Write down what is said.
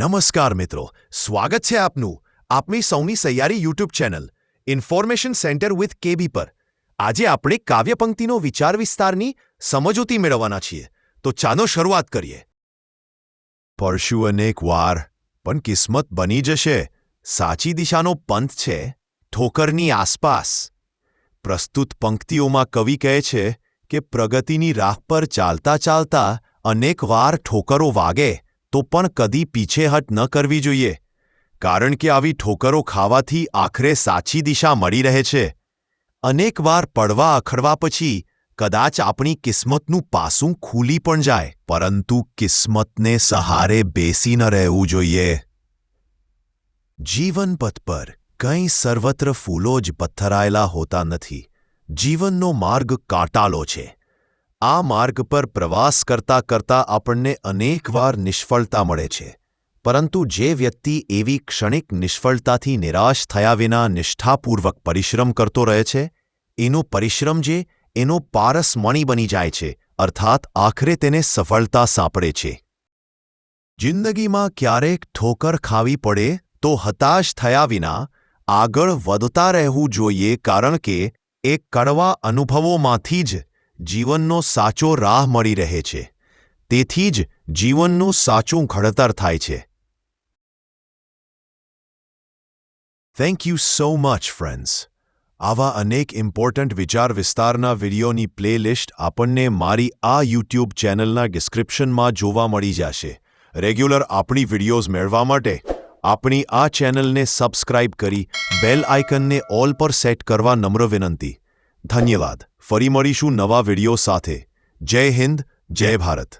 નમસ્કાર મિત્રો, સ્વાગત છે આપનું, આપની સૌની સૈયારી YouTube channel, information centre with KB પર. આજે આપણે કાવ્યપંક્તિનો વિચાર વિસ્તારની સમજૂતી મેળવવાના છીએ, તો ચાલો શરૂઆત કરીએ. પરશુ અનેક વાર પણ કિસ્મત બની જશે, સાચી દિશાનો પંથ છે, ઠોકરની આસપાસ. પ્રસ્તુત પંક્તિઓમાં કવિ કહે છે કે પ્રગતિની રાહ પર ચાલતા ચાલતા અનેક વાર ઠોકરો વાગે તો પણ કદી પીછેહટ ન કરવી જોઈએ, કારણ કે આવી ઠોકરો ખાવાથી આખરે સાચી દિશા મળી રહે છે. અનેકવાર પડવા અખડવા પછી કદાચ આપણી કિસ્મતનું પાસું ખુલી પણ જાય, પરંતુ કિસ્મતને સહારે બેસી ન રહેવું જોઈએ. જીવનપથ પર કંઈ સર્વત્ર ફૂલો જ પથ્થરાયેલા હોતા નથી. જીવનનો માર્ગ કાંટાલો છે. આ માર્ગ પર પ્રવાસ કરતા કરતા આપણને અનેકવાર નિષ્ફળતા મળે છે. પરંતુ જે વ્યક્તિ એવી ક્ષણિક નિષ્ફળતાથી નિરાશ થયા વિના નિષ્ઠાપૂર્વક પરિશ્રમ કરતો રહે છે, એનો પરિશ્રમ જે એનો પારસમણી બની જાય છે, અર્થાત આખરે તેને સફળતા સાંપડે છે. જિંદગીમાં ક્યારેક ઠોકર ખાવી પડે તો હતાશ થયા વિના આગળ વધતા રહેવું જોઈએ કારણ કે એ કડવા અનુભવોમાંથી જ જીવનનો સાચો રાહ મળી રહે છે. તેથી જ જીવનનું સાચું ઘડતર થાય છે. Thank you so much friends આવા અનેક ઇમ્પોર્ટન્ટ વિચાર વિસ્તારના વિડીયોની પ્લેલિસ્ટ આપણને મારી આ યુટ્યુબ ચેનલના ડિસ્ક્રિપ્શનમાં જોવા મળી જશે. રેગ્યુલર આપણી વિડીયોઝ મેળવવા માટે આપણી આ ચેનલને સબસ્ક્રાઇબ કરી બેલ આઇકનને ઓલ પર સેટ કરવા નમ્ર વિનંતી. ધન્યવાદ. ફરી મળીશું નવા વીડિયો સાથે. જય હિન્દ જય ભારત.